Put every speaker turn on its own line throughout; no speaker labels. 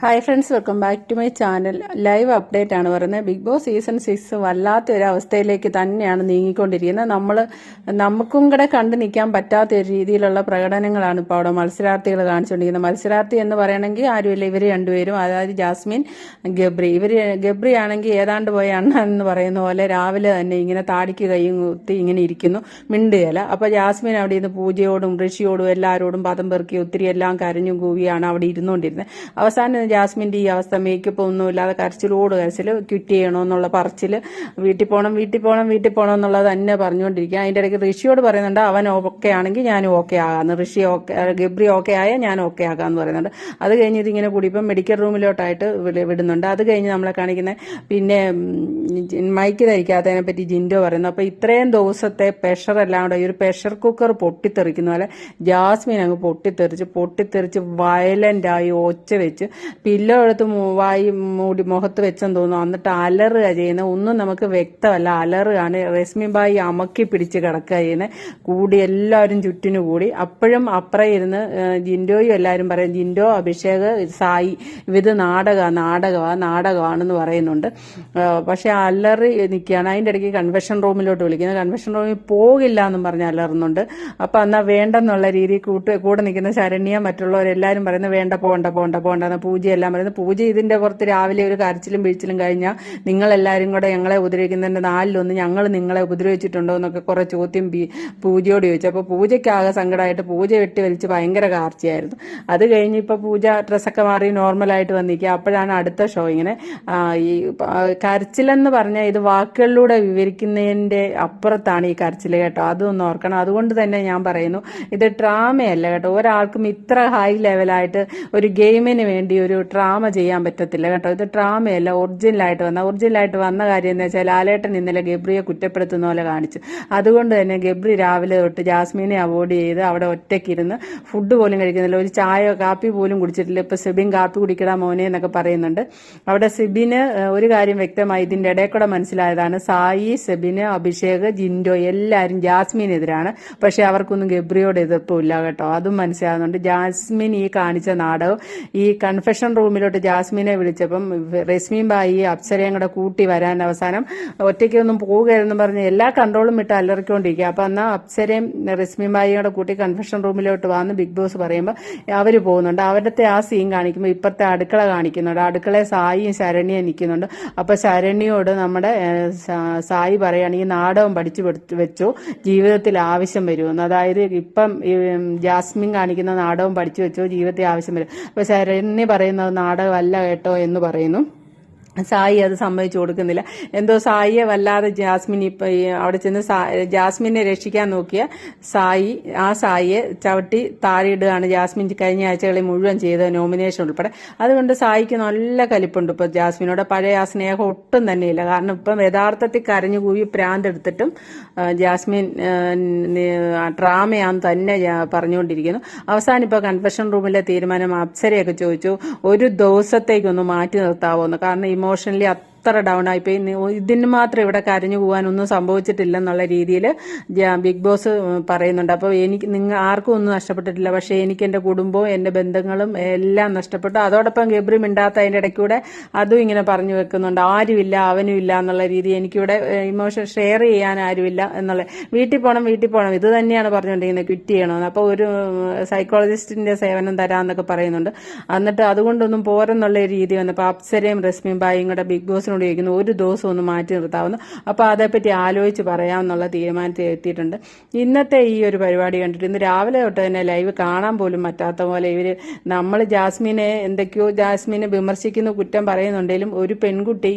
Hi friends welcome back to my channel live update ആണ് പറയുന്നത്. Big boss season six വല്ലാത്ത ഒരു അവസ്ഥയിലേക്ക് തന്നെയാണ് നീങ്ങിക്കൊണ്ടിരിക്കുന്നത്. നമ്മൾ നമുക്കും കൂടെ കണ്ടു നിൽക്കാൻ പറ്റാത്ത ഒരു രീതിയിലുള്ള പ്രകടനങ്ങളാണ് ഇപ്പോൾ അവിടെ മത്സരാർത്ഥികൾ കാണിച്ചുകൊണ്ടിരിക്കുന്നത്. മത്സരാർത്ഥി എന്ന് പറയണമെങ്കിൽ ആരുമില്ല. ഇവർ രണ്ടുപേരും അതായത് ജാസ്മിൻ ഗബ്രി. ഇവർ ഗബ്രി ആണെങ്കിൽ ഏതാണ്ട് പോയ അണ്ണ എന്ന് പറയുന്ന പോലെ രാവിലെ തന്നെ ഇങ്ങനെ താടിക്ക് കൈയും കുത്തി ഇങ്ങനെ ഇരിക്കുന്നു. മിണ്ടുകയില്ല അപ്പോൾ ജാസ്മിൻ അവിടെ ഇരുന്ന് പൂജയോടും ഋഷിയോടും എല്ലാവരോടും പദം പെറുക്കി ഒത്തിരി എല്ലാം കരഞ്ഞും കൂവിയാണ് അവിടെ ഇരുന്നുകൊണ്ടിരുന്നത്. അവസാനം ജാസ്മിന്റെ ഈ അവസ്ഥ മേക്കപ്പ് ഒന്നുമില്ലാതെ കരച്ചിലോട് കരച്ചിൽ ക്വിറ്റ് ചെയ്യണമെന്നുള്ള പറച്ചിൽ വീട്ടിൽ പോകണം വീട്ടിൽ പോകണം വീട്ടിൽ പോകണം എന്നുള്ളത് തന്നെ പറഞ്ഞുകൊണ്ടിരിക്കുക. അതിന്റെ ഇടയ്ക്ക് ഋഷിയോട് പറയുന്നുണ്ട് അവൻ ഓക്കെ ആണെങ്കിൽ ഞാൻ ഓക്കെ ആകാമെന്ന് ഋഷി ഓക്കെ ഗബ്രി ഓക്കെ ആയാൽ ഞാൻ ഓക്കെ എന്ന് പറയുന്നുണ്ട്. അത് കഴിഞ്ഞ് ഇതിങ്ങനെ കൂടി ഇപ്പം മെഡിക്കൽ റൂമിലോട്ടായിട്ട് വിട- വിടുന്നുണ്ട്. അത് കഴിഞ്ഞ് നമ്മളെ കാണിക്കുന്ന പിന്നെ മൈക്ക് ധരിക്കാത്തതിനെ പറ്റി ജിൻഡോ പറയുന്നു. അപ്പോൾ ഇത്രയും ദിവസത്തെ പ്രഷർ എല്ലാം കൂടെ ഈ ഒരു പ്രഷർ കുക്കർ പൊട്ടിത്തെറിക്കുന്ന പോലെ ജാസ്മിൻ അങ്ങ് പൊട്ടിത്തെറിച്ച് പൊട്ടിത്തെറിച്ച് വയലന്റായി ഒച്ച വെച്ച് പില്ലോ എടുത്ത് വായി മൂടി മുഖത്ത് വെച്ചെന്ന് തോന്നുന്നു. എന്നിട്ട് അലറുക ചെയ്യുന്നത് ഒന്നും നമുക്ക് വ്യക്തമല്ല. അലറുകയാണ് രശ്മി ബായി അമക്കി പിടിച്ച് കിടക്കുക ചെയ്യുന്നത് കൂടി എല്ലാവരും ചുറ്റിനു കൂടി. അപ്പോഴും അപ്പുറം ഇരുന്ന് ജിൻഡോയും എല്ലാവരും പറയും ജിൻഡോ അഭിഷേക് സായി ഇത് നാടക നാടകമാ നാടകമാണെന്ന് പറയുന്നുണ്ട്. പക്ഷേ അലറി നിൽക്കുകയാണ്. അതിന്റെ ഇടയ്ക്ക് കൺവെൻഷൻ റൂമിലോട്ട് വിളിക്കുന്നത് കൺവെൻഷൻ റൂമിൽ പോകില്ല എന്നും പറഞ്ഞ് അലറുന്നുണ്ട്. അപ്പം എന്നാൽ വേണ്ടെന്നുള്ള രീതിയിൽ കൂട്ട് കൂടെ നിൽക്കുന്ന ശരണ്യ മറ്റുള്ളവരെല്ലാവരും പറയുന്നത് വേണ്ട പോകണ്ട പോകണ്ട പോകണ്ട എന്ന് പൂജയെല്ലാം പറയുന്നത് പൂജ ഇതിന്റെ പുറത്ത് രാവിലെ ഒരു കരച്ചിലും വീഴ്ചിലും കഴിഞ്ഞാൽ നിങ്ങളെല്ലാവരും കൂടെ ഞങ്ങളെ ഉപദ്രവിക്കുന്നതിന്റെ നാലിലൊന്ന് ഞങ്ങൾ നിങ്ങളെ ഉപദ്രവിച്ചിട്ടുണ്ടോ എന്നൊക്കെ കുറേ ചോദ്യം പൂജയോട് ചോദിച്ചു. അപ്പോൾ പൂജയ്ക്കാകെ സങ്കടമായിട്ട് പൂജ വെട്ടി വലിച്ച് ഭയങ്കര കാർച്ചയായിരുന്നു. അത് കഴിഞ്ഞ് ഇപ്പോൾ പൂജ ഡ്രസ്സൊക്കെ മാറി നോർമലായിട്ട് വന്നിരിക്കുക. അപ്പോഴാണ് അടുത്ത ഷോ ഇങ്ങനെ ഈ കരച്ചിലെന്ന് പറഞ്ഞാൽ ഇത് വാക്കുകളിലൂടെ വിവരിക്കുന്നതിന്റെ അപ്പുറത്താണ് ഈ കരച്ചിൽ കേട്ടോ. അതൊന്നും ഓർക്കണം. അതുകൊണ്ട് തന്നെ ഞാൻ പറയുന്നു ഇത് ഡ്രാമയല്ല കേട്ടോ. ഒരാൾക്കും ഇത്ര ഹൈ ലെവലായിട്ട് ഒരു ഗെയിമിന് വേണ്ടി ഒരു ഡ്രാമ ചെയ്യാൻ പറ്റത്തില്ല കേട്ടോ. ഇത് ഡ്രാമയല്ല ഒറിജിനലായിട്ട് വന്ന ഒറിജിനലായിട്ട് വന്ന കാര്യം എന്ന് വെച്ചാൽ ലാലേട്ടൻ ഇന്നലെ ഗബ്രിയെ കുറ്റപ്പെടുത്തുന്ന പോലെ കാണിച്ചു. അതുകൊണ്ട് തന്നെ ഗബ്രി രാവിലെ തൊട്ട് ജാസ്മീനെ അവോയ്ഡ് ചെയ്ത് അവിടെ ഒറ്റയ്ക്കിരുന്ന് ഫുഡ് പോലും കഴിക്കുന്നില്ല. ഒരു ചായ കാപ്പി പോലും കുടിച്ചിട്ടില്ല. ഇപ്പൊ സിബിൻ കാപ്പി കുടിക്കടാ മോനെ എന്നൊക്കെ പറയുന്നുണ്ട്. അവിടെ സിബിന് ഒരു കാര്യം വ്യക്തമായി ഇതിന്റെ ഇടയിൽ കൂടെ മനസ്സിലായതാണ്. സായി സെബിന് അഭിഷേക് ജിൻഡോ എല്ലാവരും ജാസ്മിനെതിരാണ്. പക്ഷെ അവർക്കൊന്നും ഗബ്രിയോട് എതിർപ്പില്ല കേട്ടോ. അതും മനസ്സിലാകുന്നുണ്ട് ജാസ്മിൻ ഈ കാണിച്ച നാടകം ഈ കൺഫെഷൻ റൂമിലോട്ട് ജാസ്മിനെ വിളിച്ചപ്പം റസ്മീൻ ബായി അപ്സരയും കൂടെ കൂട്ടി വരാൻ അവസാനം ഒറ്റയ്ക്കൊന്നും പോവുകയെന്ന് പറഞ്ഞ് എല്ലാ കൺട്രോളും വിട്ട് അലറിക്കൊണ്ടിരിക്കുക. അപ്പം എന്നാൽ അപ്സരയും റസ്മീൻ ബായിയും കൂടെ കൂട്ടി കൺഫെഷൻ റൂമിലോട്ട് വന്ന് ബിഗ് ബോസ് പറയുമ്പോൾ അവർ പോകുന്നുണ്ട്. അവരുടെ ആ സീൻ കാണിക്കുമ്പോൾ ഇപ്പുറത്തെ അടുക്കള കാണിക്കുന്നുണ്ട്. അടുക്കളയെ സായിയും ശരണ്യയും നിൽക്കുന്നുണ്ട്. അപ്പോൾ ശരണ്യോട് നമ്മുടെ സായി പറയുകയാണ് ഈ നാടകം പഠിച്ചു വെച്ചു. ജീവിതത്തിൽ ആവശ്യം വരുമെന്ന്. അതായത് ഇപ്പം ജാസ്മിൻ കാണിക്കുന്ന നാടകം പഠിച്ചു വെച്ചു. ജീവിതത്തിൽ ആവശ്യം വരും. അപ്പോൾ ശരണ്യ പറയുന്നത് നാടകമല്ല കേട്ടോ എന്ന് പറയുന്നു. സായി അത് സമ്മതിച്ചു കൊടുക്കുന്നില്ല. എന്തോ സായിയെ വല്ലാതെ ജാസ്മിൻ ഇപ്പം അവിടെ ചെന്ന് ജാസ്മിനെ രക്ഷിക്കാൻ നോക്കിയ സായി ആ സായിയെ ചവിട്ടി താഴെയിടുകയാണ് ജാസ്മിൻ കഴിഞ്ഞ ആഴ്ചകളിൽ മുഴുവൻ ചെയ്ത നോമിനേഷൻ ഉൾപ്പെടെ. അതുകൊണ്ട് സായിക്ക് നല്ല കലിപ്പുണ്ട് ഇപ്പൊ ജാസ്മിനോട്. പഴയ ആ സ്നേഹം ഒട്ടും തന്നെയില്ല. കാരണം ഇപ്പം യഥാർത്ഥത്തിൽ കരഞ്ഞു കൂവി പ്രാന്തെടുത്തിട്ടും ജാസ്മിൻ ഡ്രാമയാന്ന് തന്നെ പറഞ്ഞുകൊണ്ടിരിക്കുന്നു. അവസാനം ഇപ്പോൾ കൺഫെഷൻ റൂമിലെ തീരുമാനം അപ്സരയൊക്കെ ചോദിച്ചു. ഒരു ദിവസത്തേക്കൊന്ന് മാറ്റി നിർത്താവോ എന്ന് കാരണം ഇമോഷണലി അത്ര ഡൗൺ ആയിപ്പോയി നി- ഇതിന് മാത്രം ഇവിടെ കരഞ്ഞു പോകാനൊന്നും സംഭവിച്ചിട്ടില്ലെന്നുള്ള രീതിയിൽ ബിഗ് ബോസ് പറയുന്നുണ്ട്. അപ്പോൾ എനിക്ക് നിങ്ങൾ ആർക്കും ഒന്നും നഷ്ടപ്പെട്ടിട്ടില്ല. പക്ഷേ എനിക്ക് എന്റെ കുടുംബവും എന്റെ ബന്ധങ്ങളും എല്ലാം നഷ്ടപ്പെട്ടു. അതോടൊപ്പം ഗബ്രി മിണ്ടാത്ത അതിന്റെ ഇടയ്ക്കൂടെ അതും ഇങ്ങനെ പറഞ്ഞു വെക്കുന്നുണ്ട്. ആരുമില്ല അവനും ഇല്ല എന്നുള്ള രീതി എനിക്കിവിടെ ഇമോഷൻ ഷെയർ ചെയ്യാൻ ആരുമില്ല എന്നുള്ള. വീട്ടിൽ പോകണം വീട്ടിൽ പോകണം ഇത് തന്നെയാണ് പറഞ്ഞുകൊണ്ടിരിക്കുന്നത്. ക്വിറ്റ് ചെയ്യണമെന്ന് അപ്പോൾ ഒരു സൈക്കോളജിസ്റ്റിന്റെ സേവനം തരാമെന്നൊക്കെ പറയുന്നുണ്ട്. എന്നിട്ട് അതുകൊണ്ടൊന്നും പോരെന്നുള്ള രീതി വന്നപ്പോൾ അപ്സരയും റസ്മിയും ബായും കൂടെ ബിഗ് ബോസിനോട് ചോദിക്കുന്നു ഒരു ദിവസം ഒന്ന് മാറ്റി നിർത്താവുന്നു. അപ്പോൾ അതേപ്പറ്റി ആലോചിച്ച് പറയാമെന്നുള്ള തീരുമാനത്തിൽ എത്തിയിട്ടുണ്ട്. ഇന്നത്തെ ഈ ഒരു പരിപാടി കണ്ടിട്ട് ഇന്ന് രാവിലെ തൊട്ട് തന്നെ ലൈവ് കാണാൻ പോലും പറ്റാത്ത പോലെ ഇവർ നമ്മൾ ജാസ്മിനെ എന്തൊക്കെയോ ജാസ്മിനെ വിമർശിക്കുന്ന കുറ്റം പറയുന്നുണ്ടെങ്കിലും ഒരു പെൺകുട്ടി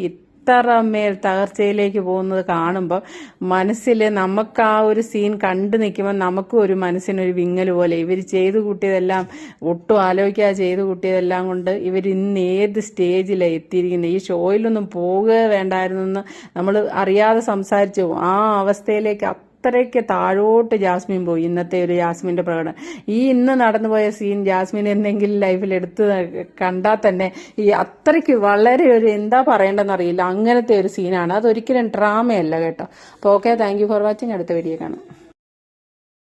ഇത്രമേൽ തകർച്ചയിലേക്ക് പോകുന്നത് കാണുമ്പോൾ മനസ്സിൽ നമുക്ക് ആ ഒരു സീൻ കണ്ടു നിൽക്കുമ്പോൾ നമുക്കും ഒരു മനസ്സിനൊരു വിങ്ങൽ പോലെ. ഇവർ ചെയ്തു കൂട്ടിയതെല്ലാം ഒട്ടും ആലോചിക്കാതെ ചെയ്തു കൂട്ടിയതെല്ലാം കൊണ്ട് ഇവർ ഇന്ന് ഏത് സ്റ്റേജിലാണ് എത്തിയിരിക്കുന്നത്? ഈ ഷോയിലൊന്നും പോകുക വേണ്ടായിരുന്നു എന്ന് നമ്മൾ അറിയാതെ സംസാരിച്ചു. ആ അവസ്ഥയിലേക്ക് അത്രയ്ക്ക് താഴോട്ട് ജാസ്മിൻ പോയി. ഇന്നത്തെ ഒരു ജാസ്മിന്റെ പ്രകടനം. ഈ ഇന്ന് നടന്നുപോയ സീൻ ജാസ്മിൻ എന്തെങ്കിലും ലൈഫിൽ എടുത്ത് കണ്ടാൽ തന്നെ ഈ അത്രയ്ക്ക് വളരെ ഒരു എന്താ പറയേണ്ടതെന്ന് അറിയില്ല. അങ്ങനത്തെ ഒരു സീനാണ്. അതൊരിക്കലും ഡ്രാമയല്ല കേട്ടോ. അപ്പോൾ ഓക്കെ താങ്ക് ഫോർ വാച്ചിങ് അടുത്ത വീഡിയോ കാണാം.